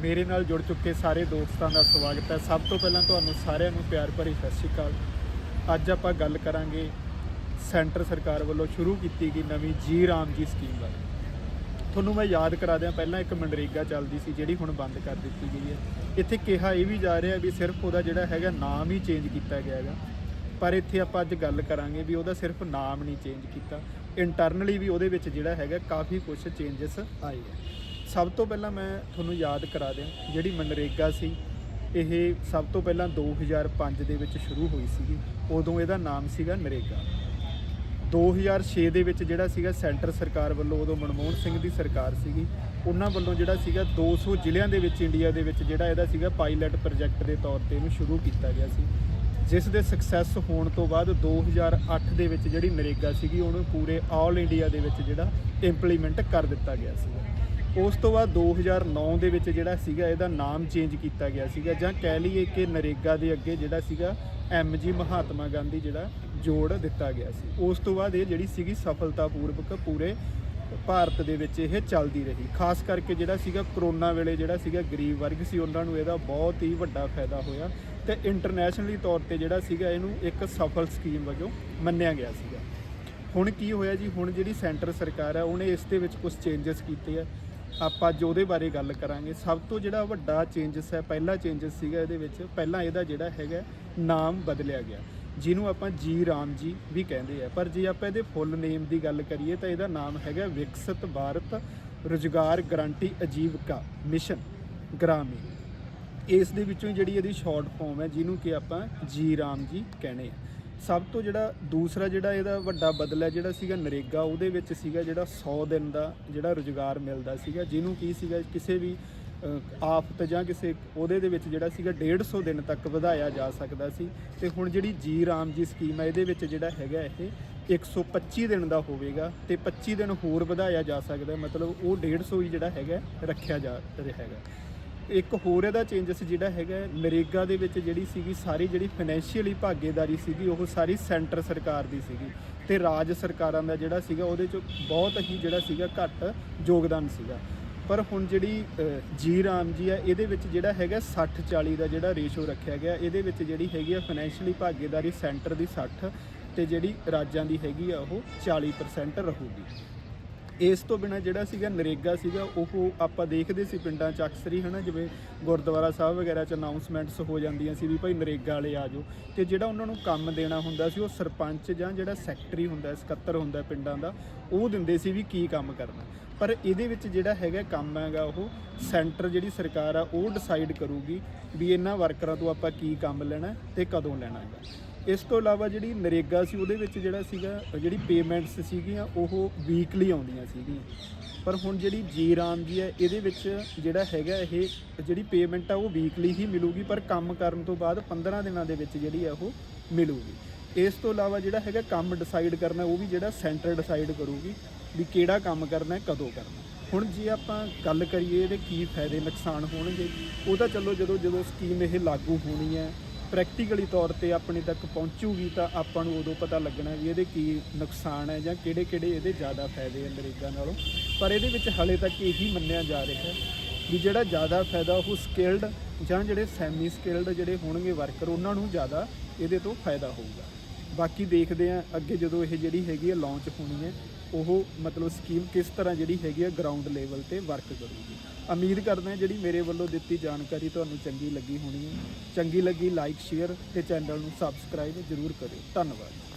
ਮੇਰੇ ਨਾਲ ਜੁੜ ਚੁੱਕੇ ਸਾਰੇ ਦੋਸਤਾਂ ਦਾ ਸਵਾਗਤ ਹੈ। ਸਭ ਤੋਂ ਪਹਿਲਾਂ ਤੁਹਾਨੂੰ ਸਾਰਿਆਂ ਨੂੰ ਪਿਆਰ ਭਰੀ ਸਤਿ ਸ਼੍ਰੀ ਅਕਾਲ। ਅੱਜ ਆਪਾਂ ਗੱਲ ਕਰਾਂਗੇ ਸੈਂਟਰ ਸਰਕਾਰ ਵੱਲੋਂ ਸ਼ੁਰੂ ਕੀਤੀ ਗਈ ਨਵੀਂ ਜੀ ਰਾਮ ਜੀ ਸਕੀਮ ਬਾਰੇ। ਤੁਹਾਨੂੰ ਮੈਂ ਯਾਦ ਕਰਾ ਦਿਆਂ, ਪਹਿਲਾਂ ਇੱਕ ਮਨਰੇਗਾ ਚੱਲਦੀ ਸੀ ਜਿਹੜੀ ਹੁਣ ਬੰਦ ਕਰ ਦਿੱਤੀ ਗਈ ਹੈ। ਇੱਥੇ ਕਿਹਾ ਇਹ ਵੀ ਜਾ ਰਿਹਾ ਵੀ ਸਿਰਫ ਉਹਦਾ ਜਿਹੜਾ ਹੈਗਾ ਨਾਮ ਹੀ ਚੇਂਜ ਕੀਤਾ ਗਿਆ ਹੈਗਾ। ਪਰ ਇੱਥੇ ਆਪਾਂ ਅੱਜ ਗੱਲ ਕਰਾਂਗੇ ਵੀ ਉਹਦਾ ਸਿਰਫ ਨਾਮ ਨਹੀਂ ਚੇਂਜ ਕੀਤਾ। ਇੰਟਰਨਲੀ ਵੀ ਉਹਦੇ ਵਿੱਚ ਜਿਹੜਾ ਹੈਗਾ ਕਾਫੀ ਕੁਝ ਚੇਂਜਸ ਆਏ ਹੈ। ਸਭ ਤੋਂ ਪਹਿਲਾਂ ਮੈਂ ਤੁਹਾਨੂੰ ਯਾਦ ਕਰਾ ਦਿਆਂ ਜਿਹੜੀ ਮਨਰੇਗਾ ਸੀ, ਇਹ ਸਭ ਤੋਂ ਪਹਿਲਾਂ 2005 ਦੇ ਵਿੱਚ ਸ਼ੁਰੂ ਹੋਈ ਸੀਗੀ, ਉਦੋਂ ਇਹਦਾ ਨਾਮ ਸੀਗਾ ਨਰੇਗਾ। 2006 ਦੇ ਵਿੱਚ ਜਿਹੜਾ ਸੀਗਾ ਸੈਂਟਰ ਸਰਕਾਰ ਵੱਲੋਂ, ਉਦੋਂ ਮਨਮੋਹਨ ਸਿੰਘ ਦੀ ਸਰਕਾਰ ਸੀਗੀ, ਉਹਨਾਂ ਵੱਲੋਂ ਜਿਹੜਾ ਸੀਗਾ 200 ਜ਼ਿਲ੍ਹਿਆਂ ਦੇ ਵਿੱਚ, ਇੰਡੀਆ ਦੇ ਵਿੱਚ ਜਿਹੜਾ ਇਹਦਾ ਸੀਗਾ ਪਾਇਲਟ ਪ੍ਰੋਜੈਕਟ ਦੇ ਤੌਰ ਤੇ ਇਹਨੂੰ ਸ਼ੁਰੂ ਕੀਤਾ ਗਿਆ ਸੀ। ਜਿਸ ਦੇ ਸਕਸੈਸ ਹੋਣ ਤੋਂ ਬਾਅਦ 2008 ਦੇ ਵਿੱਚ ਜਿਹੜੀ ਨਰੇਗਾ ਸੀਗੀ, ਉਹਨੂੰ ਪੂਰੇ ਆਲ ਇੰਡੀਆ ਦੇ ਵਿੱਚ ਜਿਹੜਾ ਇੰਪਲੀਮੈਂਟ ਕਰ ਦਿੱਤਾ ਗਿਆ ਸੀਗਾ। ਉਸ ਤੋਂ ਬਾਅਦ 2009 ਦੇ ਵਿੱਚ ਜਿਹੜਾ ਸੀਗਾ ਇਹਦਾ ਨਾਮ ਚੇਂਜ ਕੀਤਾ ਗਿਆ ਸੀਗਾ ਜਾਂ ਕਹਿ ਲਈਏ ਕਿ ਨਰੇਗਾ ਦੇ ਅੱਗੇ ਜਿਹੜਾ ਸੀਗਾ ਐਮਜੀ ਮਹਾਤਮਾ ਗਾਂਧੀ ਜਿਹੜਾ ਜੋੜ ਦਿੱਤਾ ਗਿਆ ਸੀ। ਉਸ ਤੋਂ ਬਾਅਦ ਇਹ ਜਿਹੜੀ ਸੀਗੀ ਸਫਲਤਾਪੂਰਵਕ ਪੂਰੇ ਭਾਰਤ ਦੇ ਵਿੱਚ ਇਹ ਚੱਲਦੀ ਰਹੀ। ਖਾਸ ਕਰਕੇ ਜਿਹੜਾ ਸੀਗਾ ਕਰੋਨਾ ਵੇਲੇ ਜਿਹੜਾ ਸੀਗਾ ਗਰੀਬ ਵਰਗ ਸੀ, ਉਹਨਾਂ ਨੂੰ ਇਹਦਾ ਬਹੁਤ ਹੀ ਵੱਡਾ ਫਾਇਦਾ ਹੋਇਆ ਤੇ ਇੰਟਰਨੈਸ਼ਨਲੀ ਤੌਰ ਤੇ ਜਿਹੜਾ ਸੀਗਾ ਇਹਨੂੰ ਇੱਕ ਸਫਲ ਸਕੀਮ ਵਜੋਂ ਮੰਨਿਆ ਗਿਆ ਸੀਗਾ। ਹੁਣ ਕੀ ਹੋਇਆ ਜੀ? ਹੁਣ ਜਿਹੜੀ ਸੈਂਟਰ ਸਰਕਾਰ ਹੈ ਉਹਨੇ ਇਸ ਦੇ ਵਿੱਚ ਕੁਝ ਚੇਂਜਸ ਕੀਤੇ ਆ। ਆਪਾਂ ਅੱਜ ਉਹਦੇ ਬਾਰੇ ਗੱਲ ਕਰਾਂਗੇ। ਸਭ ਤੋਂ ਜਿਹੜਾ ਵੱਡਾ ਚੇਂਜਸ ਹੈ, ਪਹਿਲਾ ਚੇਂਜਸ ਸੀਗਾ ਇਹਦੇ ਵਿੱਚ, ਪਹਿਲਾਂ ਇਹਦਾ ਜਿਹੜਾ ਹੈਗਾ ਨਾਮ ਬਦਲਿਆ ਗਿਆ। ਜਿਹਨੂੰ ਆਪਾਂ ਜੀ ਰਾਮ ਜੀ ਵੀ ਕਹਿੰਦੇ ਆ। ਪਰ ਜੇ ਆਪਾਂ ਇਹਦੇ ਫੁੱਲ ਨੇਮ ਦੀ ਗੱਲ ਕਰੀਏ ਤਾਂ ਇਹਦਾ ਨਾਮ ਹੈਗਾ ਵਿਕਸਿਤ ਭਾਰਤ ਰੁਜ਼ਗਾਰ ਗਾਰੰਟੀ ਅਜੀਵਿਕਾ ਮਿਸ਼ਨ ਗ੍ਰਾਮੀਣ ਇਸ ਦੇ ਵਿੱਚੋਂ ਹੀ ਜਿਹੜੀ ਇਹਦੀ ਸ਼ਾਰਟ ਫਾਰਮ ਹੈ, ਜਿਹਨੂੰ ਕਿ ਆਪਾਂ ਜੀ ਰਾਮ ਜੀ ਕਹਿੰਦੇ ਆ। ਸਭ ਤੋਂ ਜਿਹੜਾ ਦੂਸਰਾ ਜਿਹੜਾ ਇਹਦਾ ਵੱਡਾ ਬਦਲਾ ਜਿਹੜਾ ਸੀਗਾ ਨਰੇਗਾ, ਉਹਦੇ ਵਿੱਚ ਸੀਗਾ ਜਿਹੜਾ 100 ਦਿਨ ਦਾ ਜਿਹੜਾ ਰੁਜ਼ਗਾਰ ਮਿਲਦਾ ਸੀਗਾ, ਜਿਹਨੂੰ ਕੀ ਸੀਗਾ ਕਿਸੇ ਵੀ ਆਫਤ ਜਾਂ ਕਿਸੇ ਉਹਦੇ ਦੇ ਵਿੱਚ ਜਿਹੜਾ ਸੀਗਾ 150 ਦਿਨ ਤੱਕ ਵਧਾਇਆ ਜਾ ਸਕਦਾ ਸੀ। ਤੇ ਹੁਣ ਜਿਹੜੀ ਜੀ ਰਾਮ ਜੀ ਸਕੀਮ ਹੈ, ਇਹਦੇ ਵਿੱਚ ਜਿਹੜਾ ਹੈਗਾ ਇਹ 125 ਦਿਨ ਦਾ ਹੋਵੇਗਾ ਤੇ 25 ਦਿਨ ਹੋਰ ਵਧਾਇਆ ਜਾ ਸਕਦਾ ਮਤਲਬ ਉਹ 150 ਹੀ ਜਿਹੜਾ ਹੈਗਾ, ਰੱਖਿਆ ਜਾ ਰਿਹਾ ਹੈਗਾ। ਇੱਕ ਹੋਰ ਇਹਦਾ ਚੇਂਜਸ ਜਿਹੜਾ ਹੈਗਾ ਨਰੇਗਾ ਦੇ ਵਿੱਚ ਜਿਹੜੀ ਸੀਗੀ ਸਾਰੀ ਜਿਹੜੀ ਫਾਈਨੈਂਸ਼ੀਅਲੀ ਭਾਗੀਦਾਰੀ ਸੀਗੀ, ਉਹ ਸਾਰੀ ਸੈਂਟਰ ਸਰਕਾਰ ਦੀ ਸੀਗੀ ਤੇ ਰਾਜ ਸਰਕਾਰਾਂ ਦਾ ਜਿਹੜਾ ਸੀਗਾ, ਉਹਦੇ ਚ ਬਹੁਤ ਹੀ ਜਿਹੜਾ ਸੀਗਾ ਘੱਟ ਯੋਗਦਾਨ ਸੀਗਾ। ਪਰ ਹੁਣ ਜਿਹੜੀ ਜੀ ਰਾਮ ਜੀ ਆ, ਇਹਦੇ ਵਿੱਚ ਜਿਹੜਾ ਹੈਗਾ 60 40 ਦਾ ਜਿਹੜਾ ਰੇਸ਼ੋ ਰੱਖਿਆ ਗਿਆ, ਇਹਦੇ ਵਿੱਚ ਜਿਹੜੀ ਹੈਗੀ ਆ ਫਾਈਨੈਂਸ਼ੀਅਲੀ ਭਾਗੀਦਾਰੀ ਸੈਂਟਰ ਦੀ 60 ਤੇ ਜਿਹੜੀ ਰਾਜਾਂ ਦੀ ਹੈਗੀ ਆ, ਉਹ 40% ਰਹੂਗੀ। ਇਸ ਤੋਂ ਬਿਨਾ ਜਿਹੜਾ ਸੀਗਾ ਨਰੇਗਾ ਸੀਗਾ, ਉਹ ਆਪਾਂ ਦੇਖਦੇ ਸੀ ਪਿੰਡਾਂ 'ਚ ਅਕਸਰ ਹੀ, ਹਨਾ, ਜਿਵੇਂ ਗੁਰਦੁਆਰਾ ਸਾਹਿਬ ਵਗੈਰਾ 'ਚ ਅਨਾਉਂਸਮੈਂਟਸ ਹੋ ਜਾਂਦੀਆਂ ਸੀ ਵੀ ਭਾਈ ਨਰੇਗਾ ਵਾਲੇ ਆ ਜਾਓ ਤੇ ਜਿਹੜਾ ਉਹਨਾਂ ਨੂੰ ਕੰਮ ਦੇਣਾ ਹੁੰਦਾ ਸੀ, ਉਹ ਸਰਪੰਚ ਜਾਂ ਜਿਹੜਾ ਸੈਕਟਰੀ ਹੁੰਦਾ, ਸਕੱਤਰ ਹੁੰਦਾ ਪਿੰਡਾਂ ਦਾ, ਉਹ ਦਿੰਦੇ ਸੀ ਵੀ ਕੀ ਕੰਮ ਕਰਨਾ। ਪਰ ਇਹਦੇ ਵਿੱਚ ਜਿਹੜਾ ਹੈਗਾ ਕੰਮ ਹੈਗਾ, ਉਹ ਸੈਂਟਰ ਜਿਹੜੀ ਸਰਕਾਰ ਆ, ਉਹ ਡਿਸਾਈਡ ਕਰੂਗੀ ਵੀ ਇਹਨਾਂ ਵਰਕਰਾਂ ਤੋਂ ਆਪਾਂ ਕੀ ਕੰਮ ਲੈਣਾ ਤੇ ਕਦੋਂ ਲੈਣਾ ਹੈਗਾ। ਇਸ ਤੋਂ ਇਲਾਵਾ ਜਿਹੜੀ ਨਰੇਗਾ ਸੀ, ਉਹਦੇ ਵਿੱਚ ਜਿਹੜਾ ਸੀਗਾ, ਜਿਹੜੀ ਪੇਮੈਂਟਸ ਸੀਗੀਆਂ, ਉਹ ਵੀਕਲੀ ਆਉਂਦੀਆਂ ਸੀਗੀਆਂ। ਪਰ ਹੁਣ ਜਿਹੜੀ ਜੀ ਰਾਮ ਜੀ ਹੈ, ਇਹਦੇ ਵਿੱਚ ਜਿਹੜਾ ਹੈਗਾ ਇਹ, ਜਿਹੜੀ ਪੇਮੈਂਟ ਆ, ਉਹ ਵੀਕਲੀ ਹੀ ਮਿਲੂਗੀ, ਪਰ ਕੰਮ ਕਰਨ ਤੋਂ ਬਾਅਦ 15 ਦਿਨਾਂ ਦੇ ਵਿੱਚ ਜਿਹੜੀ ਆ, ਉਹ ਮਿਲੂਗੀ। ਇਸ ਤੋਂ ਇਲਾਵਾ ਜਿਹੜਾ ਹੈਗਾ ਕੰਮ ਡਿਸਾਈਡ ਕਰਨਾ, ਉਹ ਵੀ ਜਿਹੜਾ ਸੈਂਟਰ ਡਿਸਾਈਡ ਕਰੂਗੀ ਵੀ ਕਿਹੜਾ ਕੰਮ ਕਰਨਾ ਹੈ, ਕਦੋਂ ਕਰਨਾ ਹੁਣ ਜੇ ਆਪਾਂ ਗੱਲ ਕਰੀਏ ਇਹਦੇ ਕੀ ਫਾਇਦੇ ਨੁਕਸਾਨ ਹੋਣਗੇ, ਉਹ ਤਾਂ ਚਲੋ ਜਦੋਂ ਜਦੋਂ ਸਕੀਮ ਇਹ ਲਾਗੂ ਹੋਣੀ ਹੈ ਪ੍ਰੈਕਟੀਕਲੀ ਤੌਰ ਤੇ ਆਪਣੇ ਤੱਕ ਪਹੁੰਚੂਗੀ ਤਾਂ ਆਪਾਂ ਨੂੰ ਉਦੋਂ ਪਤਾ ਲੱਗਣਾ ਵੀ ਇਹਦੇ ਕੀ ਨੁਕਸਾਨ ਹੈ ਜਾਂ ਕਿਹੜੇ ਕਿਹੜੇ ਇਹਦੇ ਜ਼ਿਆਦਾ ਫਾਇਦੇ ਅੰਗਰੇਜ਼ਾਂ ਨਾਲੋਂ। ਪਰ ਇਹਦੇ ਵਿੱਚ ਹਲੇ ਤੱਕ ਇਹੀ ਮੰਨਿਆ ਜਾ ਰਿਹਾ ਹੈ ਵੀ ਜਿਹੜਾ ਜ਼ਿਆਦਾ ਫਾਇਦਾ ਉਹ ਸਕਿਲਡ ਜਾਂ ਜਿਹੜੇ ਸੈਮੀ ਸਕਿਲਡ ਜਿਹੜੇ ਹੋਣਗੇ ਵਰਕਰ ਉਹਨਾਂ ਨੂੰ ਜ਼ਿਆਦਾ ਇਹਦੇ ਤੋਂ ਫਾਇਦਾ ਹੋਊਗਾ। ਬਾਕੀ ਦੇਖਦੇ ਆ ਅੱਗੇ ਜਦੋਂ ਇਹ ਜਿਹੜੀ ਹੈਗੀ ਹੈ ਲਾਂਚ ਹੋਣੀ ਹੈ, ਉਹ ਮਤਲਬ ਸਕੀਮ ਕਿਸ ਤਰ੍ਹਾਂ ਜਿਹੜੀ ਹੈਗੀ ਹੈ ਗਰਾਊਂਡ ਲੈਵਲ ਤੇ ਵਰਕ ਕਰੂਗੀ। ਉਮੀਦ ਕਰਦੇ ਹਾਂ ਜਿਹੜੀ ਮੇਰੇ ਵੱਲੋਂ ਦਿੱਤੀ ਜਾਣਕਾਰੀ ਤੁਹਾਨੂੰ ਚੰਗੀ ਲੱਗੀ ਹੋਣੀ ਹੈ। ਚੰਗੀ ਲੱਗੀ ਲਾਈਕ ਸ਼ੇਅਰ ਤੇ ਚੈਨਲ ਨੂੰ ਸਬਸਕ੍ਰਾਈਬ ਜ਼ਰੂਰ ਕਰਿਓ। ਧੰਨਵਾਦ।